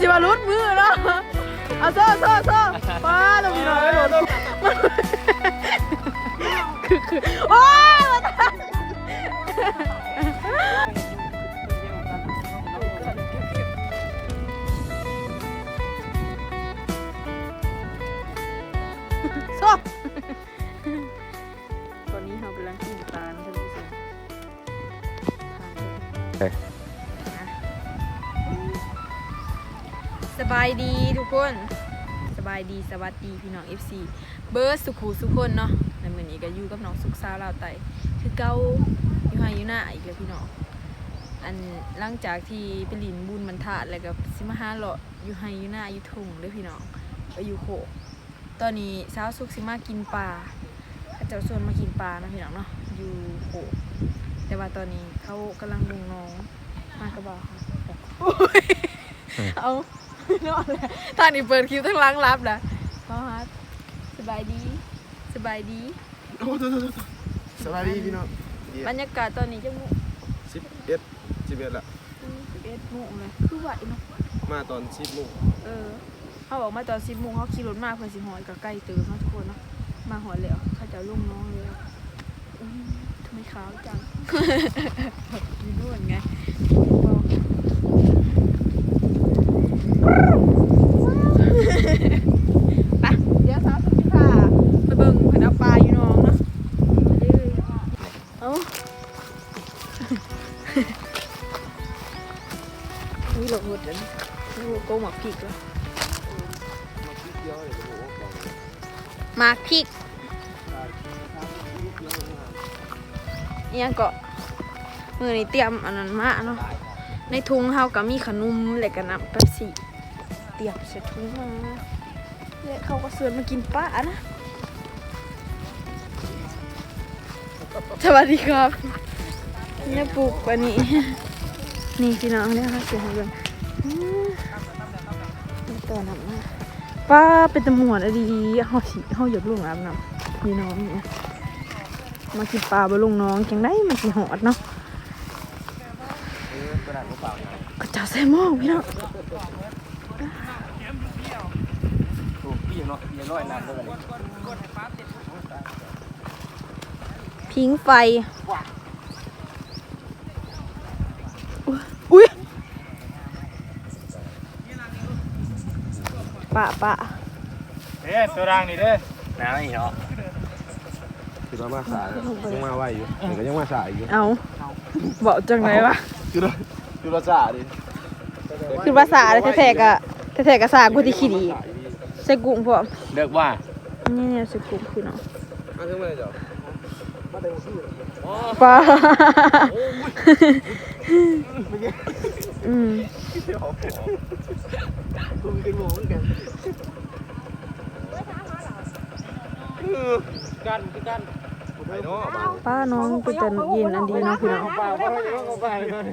สิมารุดมือเนาะเอาโซ่โซ่โซ่ป้าเรามีน้อย สบายดีทุกคน สบายดีสวัสดีพี่น้อง FC เบิร์ดสุขูสุกคนเนาะในมือนี้ก็อยู่กับน้องสุขสาวลาวไตคือเก้าอยู่ไฮอยู่หน้าอีกแล้วพี่น้องอันหลังจากที่ไปลินบุญมันทาดแล้วก็สิมาหาเลาะอยู่ไฮอยู่หน้าอยู่ทุ่งเด้อพี่น้องก็อยู่โขกตอนนี้สาวสุขสิมากินปลาเขาเจ้าชวนมากินปลานะพี่น้องเนาะอยู่โขกแต่ว่าตอนนี้เขากำลังลงน้องมากระบอกค่ะโอ้ยเอา นอนเลยทางนี้เปิดคลิปทั้งหล้างรับนะพ่อฮัทสบายดี สบายดี โอ้โหสวัสดีพี่น้องบรรยากาศตอนนี้จะมุสิบเอ็ดสิบเอ็ดละเอ็ดโมงเลยคือไหวเนาะมาตอนสิบโมงเออเขาบอกมาตอนสิบโมงเขาขี่รถมาเพื่อสิหอยกับใกล้เติมเนาะทุกคนเนาะมาหอยแล้วเขาจะลุ่งน้องเลยอืมทำไมขาวจัง อยู่นู่นไง มักพริกแล้วหมักพริกอิหยังเกาะมือในเตรียมอันนั้นมาเนาะในถุงเฮาก็มีขนมและก็น้ำเป๊ปซี่เตรียมใส่ถุงมาและเขาก็เสือนมากินปลานะสวัสดีครับเนี่ยปลูกปานี้ นี่พี่น้องเนี่ยค่ะเสียงเรื่อง นี่ตัวน้ำนะป้าเป็นตำรวจอะดีๆเฮาสิเฮาหยดลงอาบน้ำพี่น้องเนี่ยมากินปลาบะลุงน้องจังได้มันสิหอดเนาะก็จะใส่หม้อพี่น้องถูกพี่เนาะพี่ร้อยน้ำด้วยกันพิงไฟ ปะปะเด้ตัวรังนี่เด้อน้ำอีเนาะคือว่ามาสายยังมาไหวอยู่แต่ก็ยังมาสายอยู่เอาบอกจังไหนวะคือว่าคือว่าสายดิคือภาษาเลยแท้ๆกะแท้ๆกะสากูที่ขี้ดีใส่กุ้งพร้อมเลิกว่านี่เนี่ยใส่กุ้งพี่น้องมาถึงเมื่อไหร่จ้ะปลา อืมคุณกินหมูเหมือนกันกันคือกันไปเนาะป้าน้องเป็จันยินอันดีเนาะพี่น้องปลาเขาให้เขาไปเลย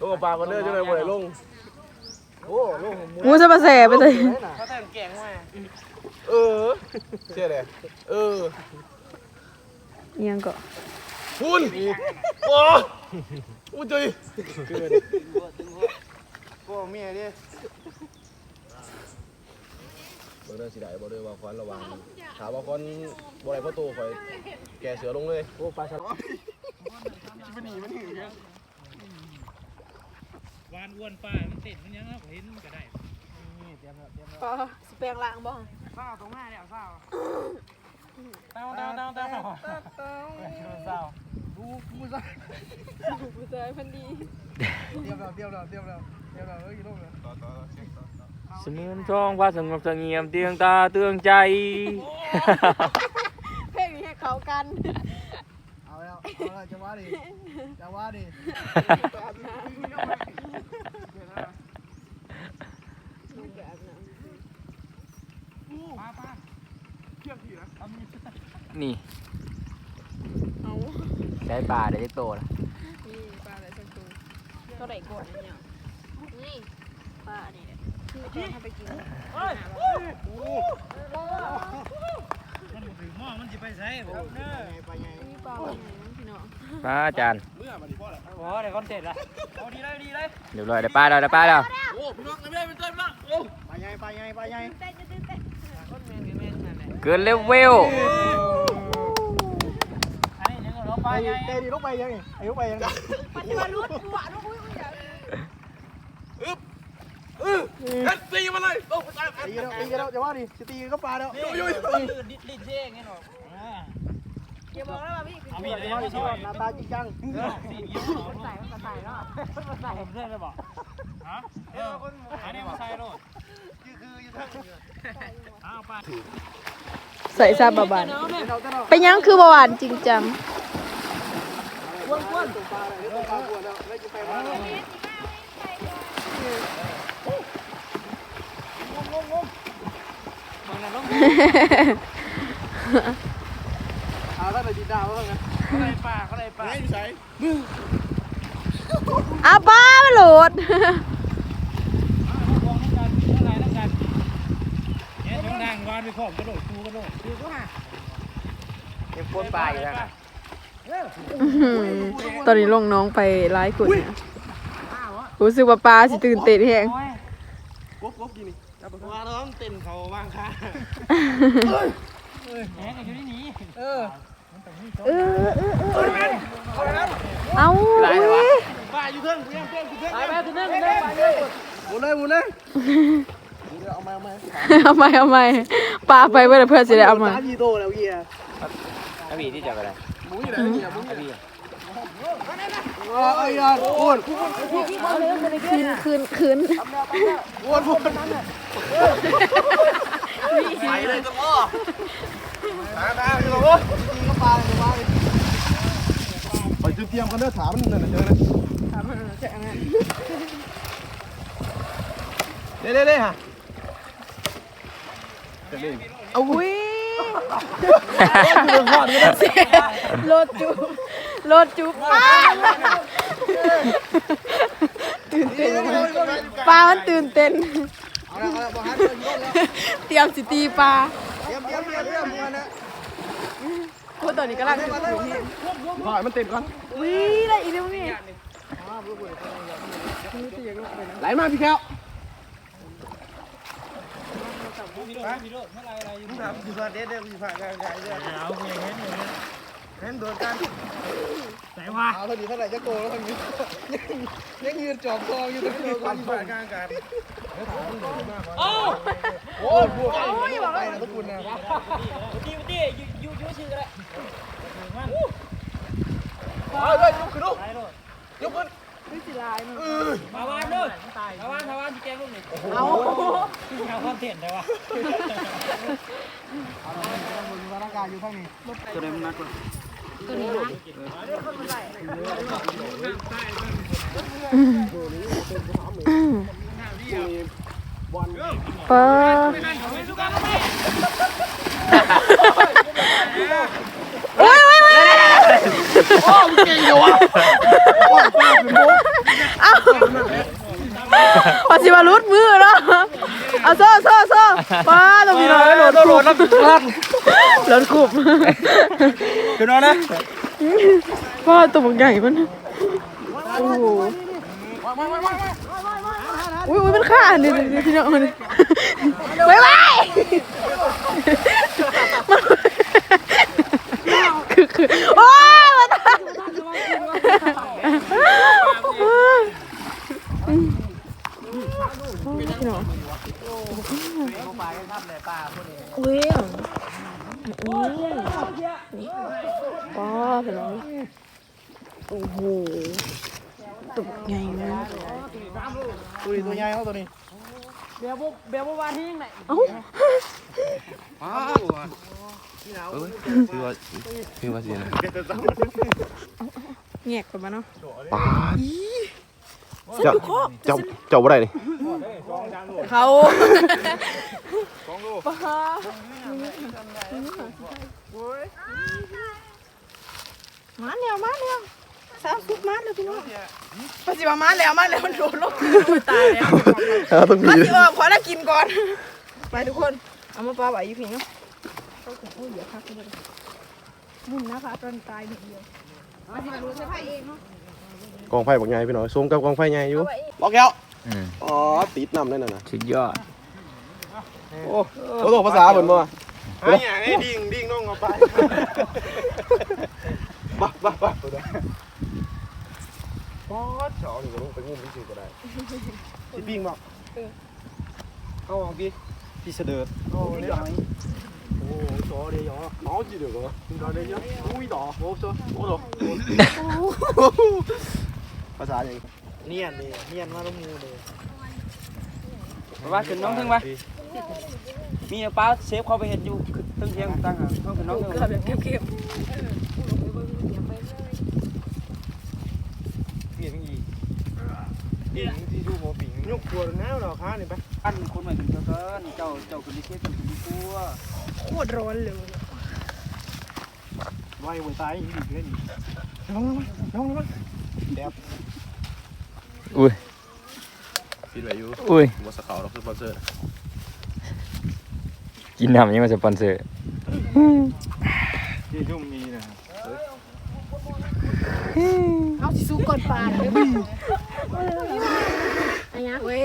ลงกับปลากันเด้อจะได้บ่ได้ลงโอ้ลงงูจะมาแสไปเลยเขาแต่งแกงมาเออเชื่อเลยเออเอียงก็คุณโอ้ อุ้ยจุยโอ้เมียดิบ่ได้สิได้บ่ได้ว่าควันระวังถามว่าควันบ่ได้ประตูข่อยแกเสือลงเลยโอ้ปลาฉลามวานอ้วนป้ามันติดมันยังเห็นก็ได้นี่เตรียมแล้วเตรียมแล้วสเปงล่างบ้างเศร้าตรงหน้าแล้วเศร้าเต้าเต้าเต้าเต้าเต้าเศร้า ดูมูซ่าผู้ชายพันดีเตรียมแล้วเตรียมแล้วเตรียมแล้วเตรียมแล้วเฮ้ยลงเลยเสมือนทองว่าสงบเสงี่ยมเตียงตาเตืองใจเพลงนี้ให้เขากันเอาแล้วเอาแล้วจะว่าดิจะว่าดินี่เอา ได้ปลาได้โตล้วนี่ปลาอะไรสักตัวก็ไหลก่อนเนี่ยนี่ปลานี่เนี่ยนทำไปกินมันถือหม้อมันจะไปใช้ผมเนอะไปไงนี่ปลาอะไรนะพี่น้องปลาอาจารย์เมื่อมาดิพ่อละโอ้เดี๋ยวคอนเทนต์ละเอาดีเลยดีเลยเรียบร้อยได้ปลาแล้วได้ปลาแล้วโอ้พี่น้องไม่ได้ไม่ได้ไม่ได้โอ้ไปไงไปไงไปไงเกินเลเวล ไปไงเตะดีลูกไปยังไงไอ้ลูกไปยังไงปัจจุบันรู้หวานรู้คุยเฮ็ดตีมาเลยโอ้ตายตีแล้วตีแล้วจะว่าดิจะตีก็ปลาแล้วโอ้ยลิ้นเท่งไงหรออย่าบอกนะพี่เอามีดเลยไม่ชอบหน้าตาจริงจังใส่ใส่แล้วใส่ผมใส่เลยบอกฮะเอออันนี้มาใส่โลดคือคืออยู่ทางอ้าวปลาใส่ซาบะบานไปยังคือบ่หวานจริงจัง อ้วนอ้วนตัวปลาเลยตัวปลาอ้วนแล้วไม่กินไปมาเลยงงงงงมันน่ะลงเอาแล้วไปดีดาวแล้วไงเขาได้ปลาเขาได้ปลาไม่ใช่อาป้ามาโหลดนั่งวานไปขอบกระโดดคูกระโดดคูก็ห่าเป็นคนปลาอยู่แล้ว ตอนนี้ลงน้องไปไลฟ์กดเนี่ยรู้สึกว่าปลาสิตื่นเต้นแฮงกบกบกินนี่ว่าน้องเต้นเขาว่างค่ะแหงอยู่ที่นี่เออเออเออเออเอาไรวะปลาอยู่เทิงกูยังเพื่อนกูเทิงไปไปกูเทิงกูเทิงปลาเยอะหมุนเลยหมุนเลยเอามาเอามาเอาใหม่เอาใหม่ปลาไปเพื่อเพื่อจะได้เอามาตาดีโตแล้วเฮียอบีที่จะไปไหน มุนอยู่ไหนเฮียมุนอบีเออเอ้ยอะอ้วนคืนคืนคืนอ้วนอ้วนไปเลยจังอ้อตาตาพี่โอ้จริงก็ปลาเลยว่าไปจุดเทียมกันเด้อถามมันนั่นเจอเลยเด้เด้เด้ฮะอุ้ยโลดจุบโลดจุบป้าตื่นเต้นปลามันตื่นเต้นเตรียมสิตีปลาเตรียมเตรียมเตรียมเตรียมมือนะพูดตอนนี้กำลังบ่ายมันเต็มกันอุ้ยได้อีกแล้วนี่ไหลมาพี่แก้ว อยู่ผ่านเด็ดเด็ดอยู่ผ่านกางกลางเด็ดเอาเห็นเห็นเห็นโดนกันไหนวะเอาเท่านี้เท่าไหร่จะโกแล้วคนนี้ยังยืนจอบคออยู่ตรงนี้นผ่านกลางกันโอ้โหโอ้ยไปนะทุกคนนะเอาเลยยกขึ้นลูกยกขึ้น มาวานด้วยมาวานมาวานพี่แกงลูกนี่เอาเอาความเถียนได้วะเอาละมันมีร่างกายอยู่ข้างนี้ตัวไหนมันนักกว่าปลาโอ้ยโอ้ยโอ้ยโอ้เก่งเดี๋ยววะโอ้ป้าเป็นมุก เอา ปาสิมารุดมือเนาะเอาโซ่โซ่โซ่ปลาต้องมีหน่อยโหลดโหลดแล้วปิดร้านโหลดขุบคือนอนนะปลาตัวใหญ่มันโอ้โหอุ้ยอุ้ยมันฆ่านี่นี่พี่น้องนี่ไว้ไว้คือคือโอ้ยมาตายพี่น้อง อุ้ยอุ้ยป้าพี่น้องโอ้โหตัวใหญ่มากตัวนี้ตัวใหญ่เขาตัวนี้เบียบุเบียบุวาที่ยังไงเอ้าคือว่าคือว่าสินะแงกกันมาเนาะป้า เจ้าเจ้าเจ้าบ่ได้นี่เขาปลามาแล้วมาแล้วสามสิบมาแล้วพี่น้องปสิมามาแล้วมาแล้วมันโดนลงตายแล้วต้องมามีสิออกขอแล้วกินก่อน ไปทุกคน เอามาปลาไหวอยู่พี่เนาะโอ้ยเดี๋ยวพักกันเลยมุ่นนะคะตอนตายนิดเดียวมาสิมารู้ใช่ไหมเองเนาะ กองไฟบักใหญ่พี่น้องซูมกับกองไฟใหญ่อยู่บอกแก้วอืมโอ้อ๋อติดน้ำนั่นน่ะนะสุดยอดโอ้โอ้โหภาษาเหมือนบ่ไอ้อย่างไอ้ดิ่งดิ่งน้องเอาไปบ้าบ้าบ้าป๊อดเฉานี่ก็ลงไปงุ่มที่สุดก็ได้สิปิ้งบอกเอาออกดิพี่เสด็จโอ้เดี๋ยวโอ้โหเดียวน้องจีเดียวก็เราได้เยอะอุ้ยต่อโอ้โหโอ้โห ภาษาอย่างเนียนเลยเนียนมาลงมือเลยว่าขึ้นน้องถึงปะมีป้าเซฟเขาไปเห็นอยู่ตึ้งเทียงตั้งหาเขาขึ้นน้องถึงเกลือแบบเค็มเปลี่ยนอีกดิ่งที่ดูหัวปิ่งยกตัวแนวเราค้านี่ไปอันคนใหม่ขึ้นเกินเจ้าเจ้าขึ้นที่เทียกันขึ้นที่ตัวๆโคตรร้อนเลยไหวหัวตายอีกเพื่อนน้องน้องน้องน้องแดบ อุ้ยคิดไว้อยู่อุ้ยว่าสกาวเราคือสปอนเซอร์กินน้ำยังมาสปอนเซอร์ที่ยุ่มมีนะเอาสิสู้ก่อนปลาเลยอันนี้เว้ย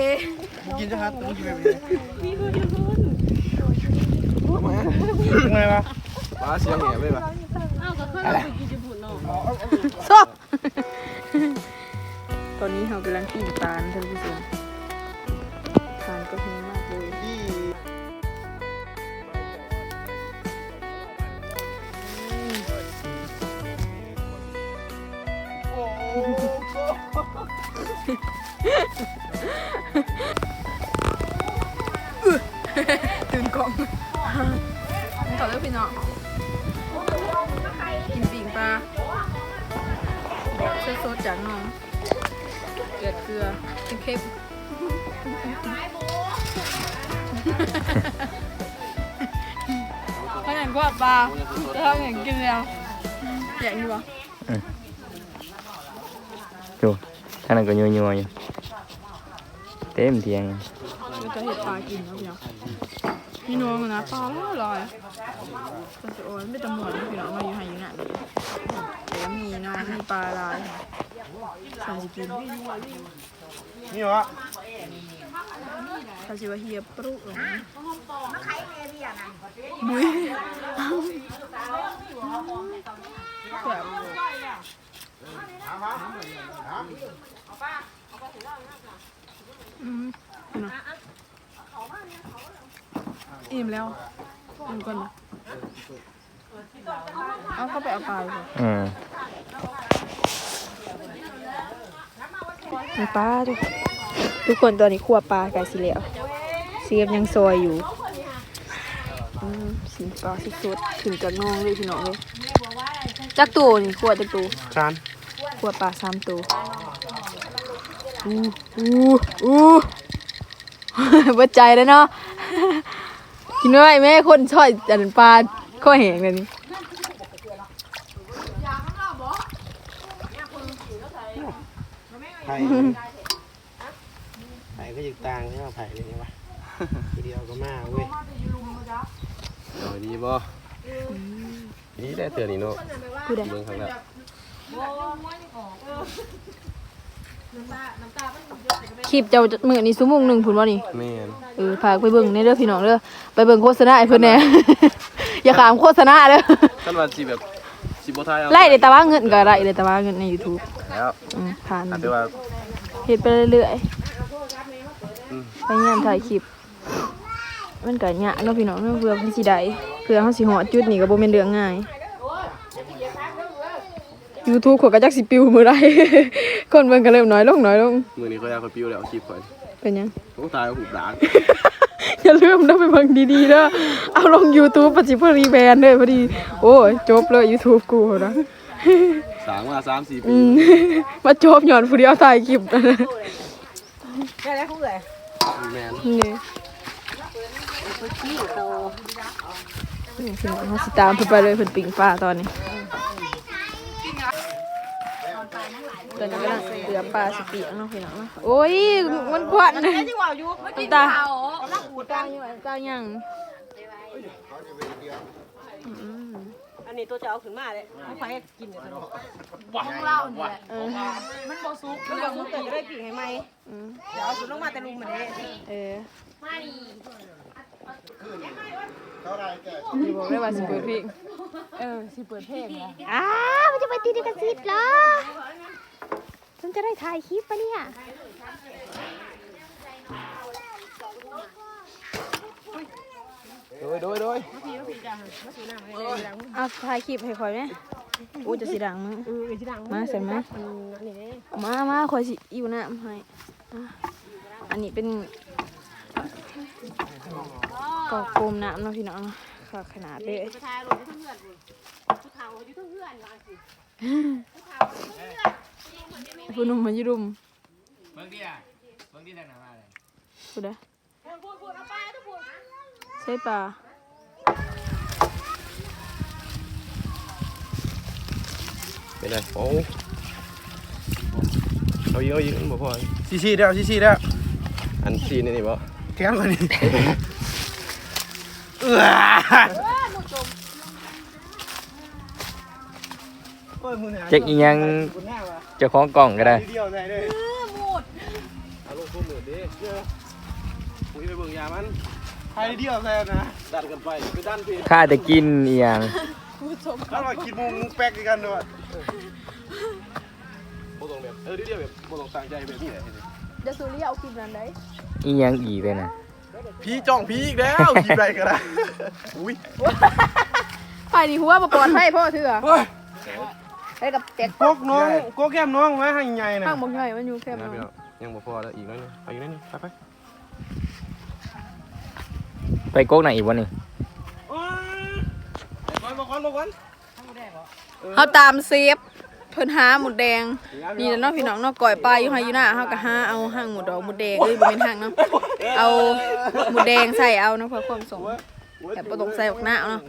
กินจะฮัทต้องกินแบบนี้ทำไมวะป้าเสียงแหบเลยป่ะซอก ตอนนี้เรากำลังปีนปลานะท่านผู้ชมทานก็หิวมากเลยตื่นกองต่อเลยพี่น้องกินปีงปลาแบบสดๆจากน้อง เกลือเกลือเค็มๆเขาอย่างกว่าปลาจะทำอย่างกินแล้วอย่างนี้วะดูท่างนั้นก็ยัวๆอยู่เต็มเทียงมันจะเห็ดปลากินแล้วพี่น้องพี่น้องนะปลาละลอยมันจะโอ้ยไม่ตะหมวนพี่น้องมาอยู่ไหอยู่ไหนเลยแต่ก็มีเนาะมีปลาลายใส่สิกินนี่วะเขาชื่อว่าเฮียปรุลงบุ้ยแบบอืมเนาะอิ่มแล้วอิ่มก่อนนะ เอาเข้าไปเอาปลาเลยอืมมีปลาทุกทุกคนตอนนี้คั่วปลาไก่สิแล้วเสียบยังซอยอยู่อืมสีปลาสดๆถึงจากน้องเลยพี่น้องเลยจักตัวนี่คั่วจักตัวจานคั่วปลาสามตัวอู้อู้อู้เบิดใจแล้วเนาะกินไว้แม่คนช่อยจันปลา ข้อแหงเลยนี่ไผ่ไผ่ก็ยึกต่างใช่ไหมไผ่เลยนี่วะทีเดียวก็มาเว้ยหน่อยดีบ่นี่ได้เตือนนี่เนาะผู้ใดเบิ่งครั้งแรกคลิปเจ้ามือนี่ชั่วโมงหนึ่งพุ่นว่านี่แม่นเออพากไปเบิ่งในเด้อพี่น้องเด้อไปเบิ่งโฆษณาให้เพิ่นแหน่ อย่าขามโฆษณาเด้อท่านว่าสิแบบสิบ่ทายเอาไล่เลยแต่ว่าเงินก็ไล่เลยแต่ว่าเงินใน YouTube แล้วอืมผ่านแต่ว่าเฮ็ดไปเรื่อยอืมๆพยายามถ่ายคลิป มันก็ยากเนาะพี่น้องเนาะเพื่อเพิ่นสิได้เพื่อเฮาสิฮอดจุดนี้ก็บ่แม่นเรื่องง่าย YouTube ขอยก็จักสิปิวมื้อใด คนเบิ่งก็เริ่มน้อยลงน้อยลงมื้อนี้เขาอยากให้ปิวแล้วคลิปข่อยเป็นหยังโอ้ตายเอาหูด่าง อย่าลืมนะไปเบิ่งดีๆเด้อเอาลง YouTube ปัจจุบันรีแบรนด์เด้อพอดี โอ้ยจบเลย YouTube กูนะสางมา3-4ปีอืมมาจบย้อนผู้เดียวถ่ายคลิปนะแม่นนี่นี่พี่น้องเขาสิตามเพิ่นไปเลยเพิ่นปิ่งฟ้าตอนนี้ ตอนนี้กำลังเสือปลาสปีกเนาะพี่น้องเนาะโอ้ยมันกวนนะน้ำตาน้ำตาอยู่น้ำตายังอืมอันนี้ตัวจะเอาขึ้นมาเลยเอาไฟกินเดี๋ยวจะบอกของเราเนี่ยเออมันบ่ซุกมันบ่ซุกแต่จะได้ปีกให้ไหมอืมเดี๋ยวเอาสุดลงมาแต่ลุมมาเด้เออ เท่าไรแกอยู่บอกได้ว่าสิเปิดเพลง เออสิเปิดเพลงเหรออ้ามันจะไปตีดิกระซิบเหรอฉันจะได้ถ่ายคลิปปะเนี่ยโดยโดยโดยเอาถ่ายคลิปให้ข่อยไหมอู้จะสิดังมึงเออสิดังมาใส่มาอืมอันนี้เด้มามาข่อยสิอยู่น้ำให้อะอันนี้เป็น กอกโกมน้ำเนาะพี่น้องเนาะค่ะขนาดเลย ไปทายรถอยู่ทั้งเฮือนพุ่นผู้เฒ่าอยู่ทั้งเฮือนว่าสิผู้หนุ่มมาอยู่รุมเบิ่งดิอะเบิ่งดิได้หนามาเลยพูดได้ใช่ปลาเป็นไรโอ้เอายิงเอายิงบ่พอ ซีซีแล้วซีซีแล้วอันซีนี่นี่บ่แก้มกว่านี้ เออโอ้ยมือหนาเจ๊กอีหยังคุณหน้าวะเจ้าของกล่องก็ได้เดียวได้เลยเอาลูกคู่มือดิปุ้ยไปเบิ่งยามันใครเดียวแซ่นะดันกันไปไปดันพี่ข้าจะกินอีหยังถ้าเราคิดมุมแป๊กกันด้วยบ่ต้องแบบเออเดี๋ยวๆแบบบ่ต้องตั้งใจแบบนี้แหละเดี๋ยวซูเรียเอาคลิปนั้นได้อีหยังอีกเลยนะ พี่จ้องพี่อีกแล้วคิดไรก็ได้อุ้ยไปดิหัวมาปลอดภัยพ่อเถื่อไปกับเต็กกกน้องกกแก้มน้องไว้ให้ใหญ่นะข้างบกย่อยมันอยู่แค่นะนั้นพี่น้องยังบ่พอแล้วอีกน้อยหนึงเอาอีกน้อยหนึงไปไปไปโก๊กไหนอีกวะนี่โอ้ยบอลบอลบอลเขาตามเซฟ เพิ่นหาหมุดแดง นี่แหละเนาะพี่น้องเนาะก่อยปลาอยู่ไฮอยู่หน้าเฮาก็หาเอาห่างหมุดดอกหมุดแดงเอ้ยบ่แม่นห่างเนาะเอาหมุดแดงใส่เอาเนาะเพื่อความสมแต่บ่ต้องใส่บักหน้าเนาะ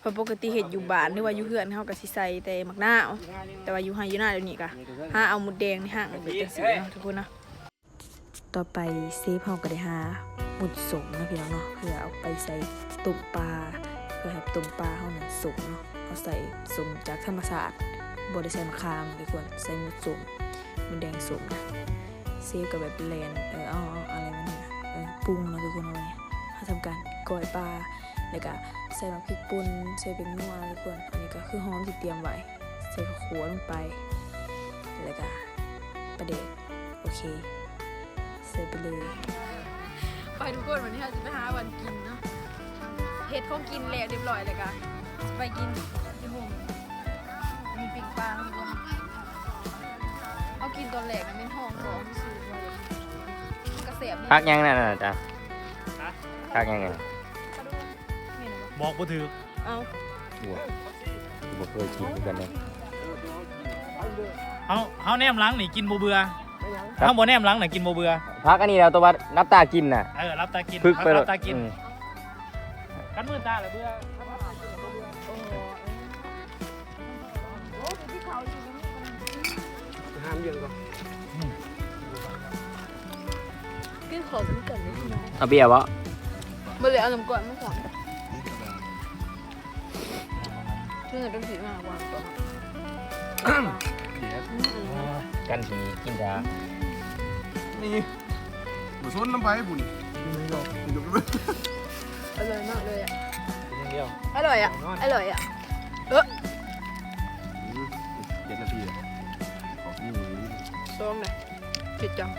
เพราะปกติเฮ็ดอยู่บ้านหรือว่าอยู่เฮือนเฮาก็สิใส่แต่บักหน้าแต่ว่าอยู่ไฮอยู่หน้าเดี๋ยวนี้ก็หาเอาหมุดแดงในห้างเป็นจังซี่เนาะทุกคนเนาะต่อไปเซฟเฮาก็ได้หาหมุดสมเนาะพี่น้องเนาะเพื่อเอาไปใส่ตุ่มปลาเพื่อให้ตุ่มปลาเฮานั้นสมเนาะเอาใส่สมจากธรรมชาติ บไดิใส่มะขามดีกว่าใส่หมูสุ่มมันแดงสุ่มนะเซฟกับแบบแลนเออเอาอะไรมาเนี่ยเออปรุงแล้วทุกคนเอาไว้เขาทำการก้อยปลาแล้วก็ใส่น้ำพริกป่นใส่เป็นนัวทุกคนอันนี้ก็คือหอมที่เตรียมไว้ใส่ข้าวขัวลงไปแล้วก็ประเด็กโอเคใส่ไปเลยไปทุกคนวันนี้เราจะไปหาวันกินเนาะเห็ดของกินแล้วเรียบร้อยเลยกันไปกิน เอากินตอนแรกนะเป็นห้องของสูตรเลยกระเสียบพักยังนั่นน่ะจ้ะพักยังไงบอกบ่ถือเอาบัวบัวเคยกินเหมือนกันเลยเฮาเฮาแนมหลังนี่กินบ่เบื่อเฮาบ่แนมหลังน่ะกินบ่เบื่อพักอันนี้แล้วตัววัดนับตากินน่ะเออรับตากินพึกไปรัเลยบตากินอืมกันมือตาเลยเบื่อห้ามเย็นก่อน ของมันก่อนเลยพี่น้องเอาเบียร์วะบ่เลยเอาน้ำก่อนมาก่อนช่วยหน่อยต้องสีมากวางก่อนกันทีกินยานี่บ่สนน้ำไปบุญอร่อยมากเลยอะกินอย่างเดียวอร่อยอะอร่อยอะเจ็ดนาทีขอบนี่ส้มเลยเผ็ดจัง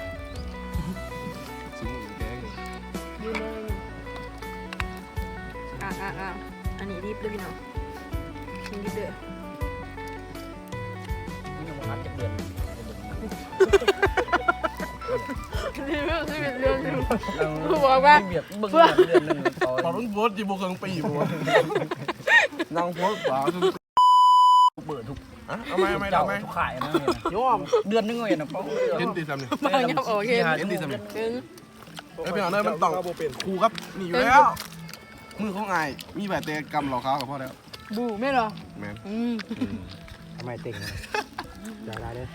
อะอะอะอันนี้รีบเลยพี่น้องกินรีบเด้อนี่ยังมัดจะเดือนนี่เรื่องที่เป็นเรื่องที่บอกว่า เบียดเบิ่งเดือนนึงต่อตอนนั้นโพสต์จีโบเคิงปีบ่นั่งโพสต์ป่าจนเปิดทุกอะเอาไหมเอาไหมเอาไหมทุกขายนะเนี่ยยอมเดือนนึงเองนะป้องเห็นตีซ้ำนี่ บางอย่างโอเคเห็นตีซ้ำนี่ถึงเอ้ยพี่น้องเอ้ยมันต้องครูครับนี่อยู่แล้ว มือของไอ้ายมีแบบเตะกำหลอกเขากับพ่อแล้วบูไม่หรอแมนอืมทำไมเต็งจ่ายได้เลย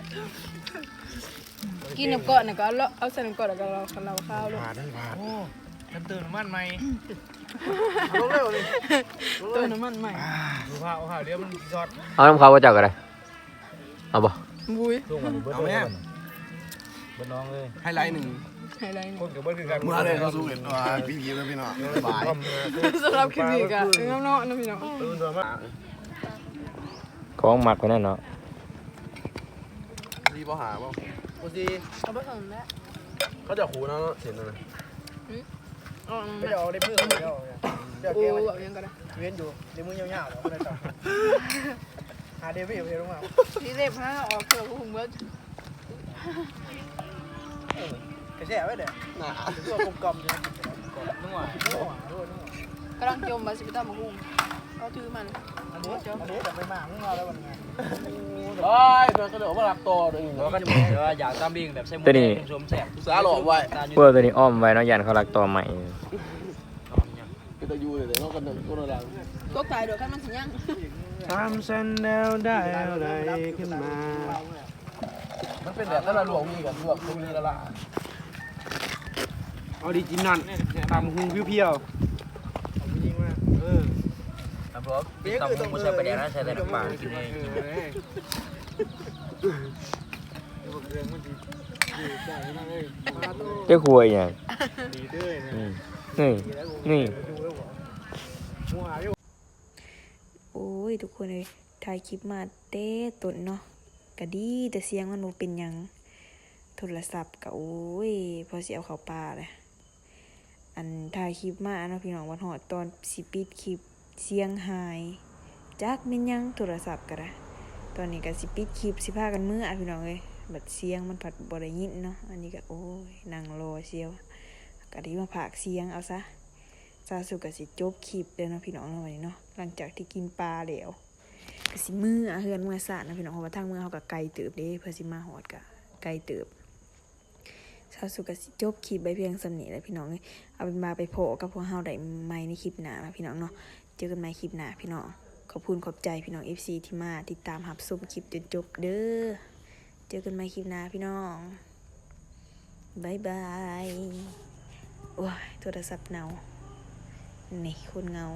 กินน้ำก่อนนะก็เอาเอาใส่น้ำก่อนแล้วก็เราเราข้าวลูกผ่านได้ผ่านโอ้กันตื่นมันไหมลงเร็วเลยตัวน้ำมันใหม่ดูผ้าเอาผ้าเดี๋ยวมันช็อตเอาน้ำเขาว่าจักอะไรเอาบ่บุ้ยเอาแม่เบิ่น้องเลยไฮไลท์หนึ่ง อะไรคนกับเบิ้ลคือกันเมื่อเลยเขาสู้กันว่าพี่พีกันพี่น้องบายสำหรับคลิปนี้ก็น้องๆนะพี่น้องตื่นตัวมากของหมักไว้แน่เนาะดีป่หาป่โอ้ดีเอาไปส่งแล้วเขาจะขู่นะเห็นนะอ๋อไม่ได้เอาได้เพิ่มเดี๋ยวเดี๋ยวโอ้เกมแบบยังก็ได้เว้นอยู่เดี๋ยวมือยาวๆเดี๋ยวไม่ได้ต่อหาเดวิดเดี๋ยวลงมาพี่เล็บฮะออกเกือบหุ่มเบิร์ดกระ แช่ไว้เดี๋ยวหนาตัวกลมๆนะนัวนัวนัวนัวกำลังจมมาสิบตามาหุ่มก็ถือมันอันนี้อันนี้แต่ไม่มามึงมาแล้ววันนี้ไอ้เพื่อนก็เดี๋ยวมารับตัวด้วยเพราะกันเดี๋ยวว่าอยากตามบิงแบบใส่หมูแดงชมแซ่บสาหลอกไว้ตาอยู่เพื่อตัวนี้อ้อมไว้เนาะยันเขารักตัวใหม่ก็จะอยู่เลยแต่เรากันหนึ่งคนละหลังก็ตายเดี๋ยวขั้นมันสิยังทำฉันแนวได้อะไรขึ้นมา มันเป็นแบบนั้นละหลวงมีกับหลวงตรงนี้ละละ ออริจินัลตำหุงเพียวๆยิงมาเออครับผมตำหมูใส่ปลาแดงนะใส่แต่น้ำปากินเองกินเองเจ้าควยอย่างนี่นี่โอ้ยทุกคนเลยถ่ายคลิปมาเต้ตุนเนาะกะดีแต่เสียงมันบ่เป็นยังโทรศัพท์ก็โอ้ยพอเสิเอาเขาป่าเลย อันถ่ายคลิปมาเนาะพี่น้องวันหอดตอนสิปิดคลิปเสียงหายจักม่นยังโทรศัพท์ก็ได้ตอนนี้ก็สิปิดคลิปสิพากันมื้ออะพี่น้องเอ้ยบัดเสียงมันผัดบ่ได้ยินเนาะอันนี้ก็โอ้ยนั่งรอเชียวก็ได้มาพากเสียงเอาซะซาสุก็สิจบคลิปเด้อเนาะพี่น้องเนาะวันนี้เนาะหลังจากที่กินปลาแล้วก็สิมืออะเฮือนเมื่อสาดนะพี่น้องเพราะว่าทางเมือเฮาก็ไกลเติบเด้เพื่อสิมาฮอดก็ไกลเติบ ซาสุก็สิจบคลิปไว้เพียงสำนีแหละพี่น้องเอาเป็นมาไปโผล่กับพวกเฮาได้ใหม่ในคลิปหน้านะพี่น้องเนาะเจอกันใหม่คลิปหน้าพี่น้องขอบคุณขอบใจพี่น้อง FC ที่มาติดตามหับชมคลิปจนจบเด้อเจอกันใหม่คลิปหน้าพี่น้องบายบายโอ้ยโทรศัพท์เนานี่คนเงา